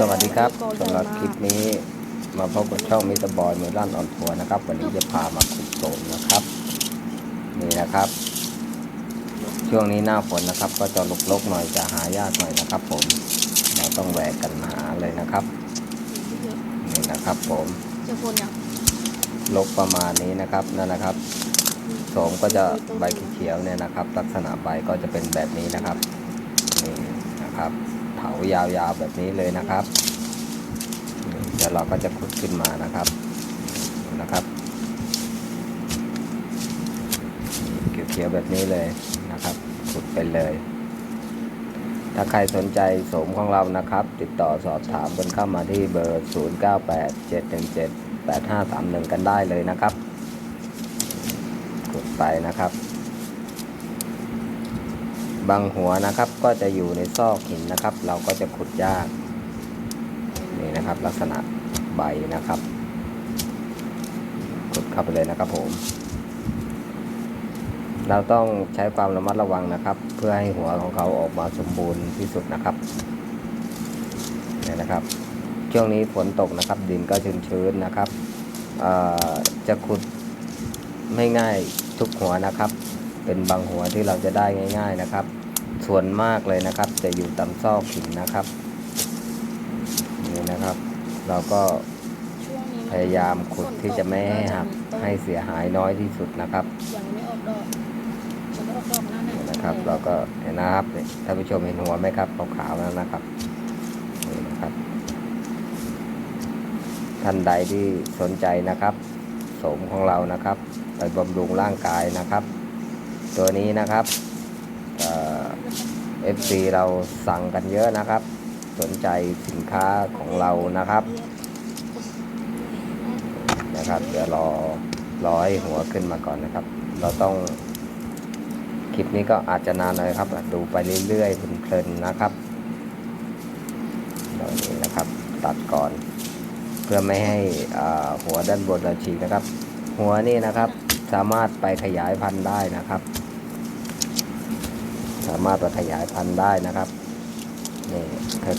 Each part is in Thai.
สวัสดีครับสำหรับคลิปนี้ มาพบกับช่องมิสเตอร์บอยเมลอนออนทัวร์นะครับ วันนี้จะพามาขุดโสมนะครับ นี่นะครับ ช่วงนี้หน้าฝนนะครับ ก็จะลกๆหน่อยจะหายากหน่อยนะครับ ผมเราต้องแหวกกันหาเลยนะครับนี่นะครับ ผมจะคนยังลกประมาณนี้นะครับนั่นนะครับโสมก็จะใบเขียวๆเนี่ยนะครับ ลักษณะใบก็จะเป็นแบบนี้นะครับนี่ นะครับเถายาวๆแบบนี้เลยนะครับ เดี๋ยวเราก็จะขุดขึ้นมานะครับนะครับนี่เขียวๆแบบนี้เลยนะครับขุดไปเลย ถ้าใครสนใจโสมของเรานะครับ ติดต่อสอบถามกันเข้ามาที่เบอร์ 098717 8531 กันได้เลยนะครับกดไปนะครับ บางหัวนะครับ ก็จะอยู่ในซอกหินนะครับ เราก็จะขุดยากนี่นะครับ ลักษณะใบนะครับขุดเข้าไปเลยนะครับผม เราต้องใช้ความระมัดระวังนะครับ เพื่อให้หัวของเขาออกมาสมบูรณ์ที่สุดนะครับนี่นะครับ ช่วงนี้ฝนตกนะครับ ดินก็ชื้นๆนะครับจะขุดไม่ง่ายทุกหัวนะครับ เป็นบางหัวที่เราจะได้ง่าย ๆนะครับ ส่วนมากเลยนะครับ จะอยู่ตามซอกหินนะครับนี่นะครับ เราก็ช่วงนี้นพยายามขุดที่จะไม่ให้หักให้เสียหายน้อยที่สุดนะครับยังไม่ออกดอกยังไม่ออกดอกนะนี่นะครับ เราก็เห็นนะครับนี่ท่านผู้ชมเห็นหัวไหมครับขาวๆนั่นนะครับนี่นะครับ ท่านใดที่สนใจนะครับโสมของเรานะครับ ไปบำรุงร่างกายนะครับ ตัวนี้นะครับ เอฟซีเราสั่งกันเยอะนะครับ สนใจสินค้าของเรานะครับนะครับเดี๋ยวรอรอให้หัวขึ้นมาก่อนนะครับ เราต้องคลิปนี้ก็อาจจะนานหน่อยครับ ดูไปเรื่อยๆเพลินๆนะครับตอนนี้นะครับตัดก่อน เพื่อไม่ให้หัวด้านบนเราฉีกนะครับ หัวนี่นะครับสามารถไปขยายพันธุ์ได้นะครับ สามารถไปขยายพันธุ์ได้นะครับนี่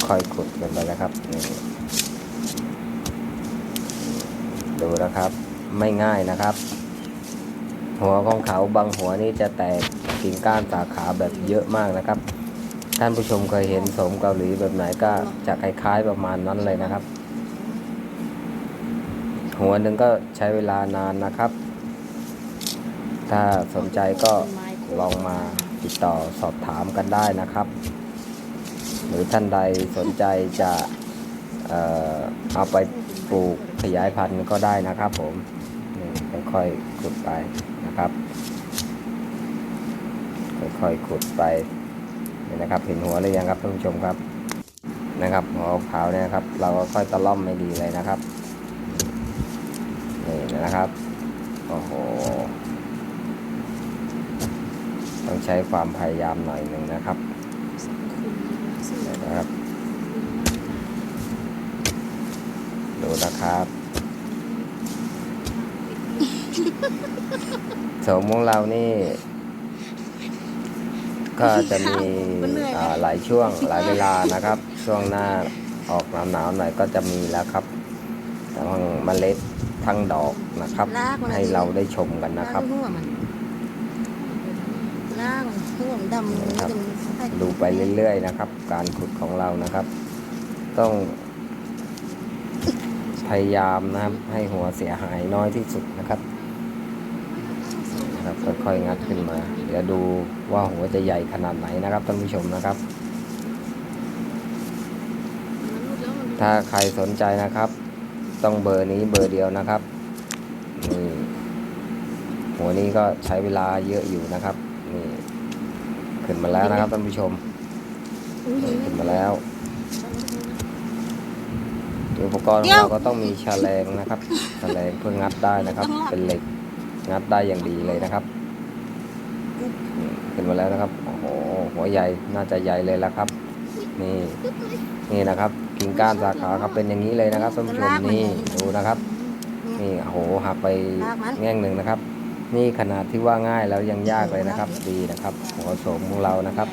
ค่อยๆขุดกันไปนะครับนี่ดูนะครับ ไม่ง่ายนะครับ หัวของเขาบางหัวนี่จะแตกกิ่งก้านสาขาแบบเยอะมากนะครับ ท่านผู้ชมเคยเห็นสมเกาหลีแบบไหนก็จะคล้ายๆประมาณนั้นเลยนะครับ หัวหนึ่งก็ใช้เวลานานนะครับ ถ้าสนใจก็ลองมา ติดต่อสอบถามกันได้นะครับ หรือท่านใดสนใจจะเอาไปปลูกขยายพันธุ์ก็ได้นะครับ ผมนี่ค่อยๆขุดไปนะครับ ค่อยๆขุดไปนนะครับ เห็นหัวหรือยังครับท่านผู้ชมครับนะครับหัวขาวเนี่ยครับ เราก็ค่อยตะล่อมไม่ดีเลยนะครับนี่นะครับโอ้โห ต้องใช้ความพยายามหน่อยหนึ่งนะครับนี่นะครับ ดูนะครับโสมของเรานี่ ก็จะมีอ่าหลายช่วงหลายเวลานะครับ ช่วงหน้าออกหนาวๆหน่อยก็จะมีแล้วครับทั้งเมล็ดทั้งดอกนะครับลากมันให้เราได้ชมกันนะครับ ลากหัวมันลากมันหัวมันดำนะครับมันจะดูไปเรื่อยๆนะครับ การขุดของเรานะครับ ต้อง พยายามนะครับให้หัวเสียหายน้อยที่สุดนะครับนะครับค่อยๆงัดขึ้นมา เดี๋ยวดูว่าหัวจะใหญ่ขนาดไหนนะครับท่านผู้ชมนะครับ ถ้าใครสนใจนะครับ ต้องเบอร์นี้เบอร์เดียวนะครับนี่หัวนี้ก็ใช้เวลาเยอะอยู่นะครับนี่ ขึ้นมาแล้วนะครับท่านผู้ชมนี่ขึ้นมาแล้วอุปกรณ์ของเราก็ต้องมีแฉลงนะครับแฉลงเพื่องัดได้นะครับ เป็นเหล็กงัดได้อย่างดีเลยนะครับนี่ขึ้นมาแล้วนะครับโอ้โหหัวใหญ่น่าจะใหญ่เลยแล้วครับ นี่นี่นะครับกิ่งก้านสาขาครับเป็นอย่างนี้เลยนะครับท่านผู้ชมนี่ดูนะครับ นี่โอ้โหหักไปแง่งหนึ่งนะครับ นี่ขนาดที่ว่าง่ายแล้วยังยากเลยนะครับ ดีนะครับหัวโสมของเรานะครับ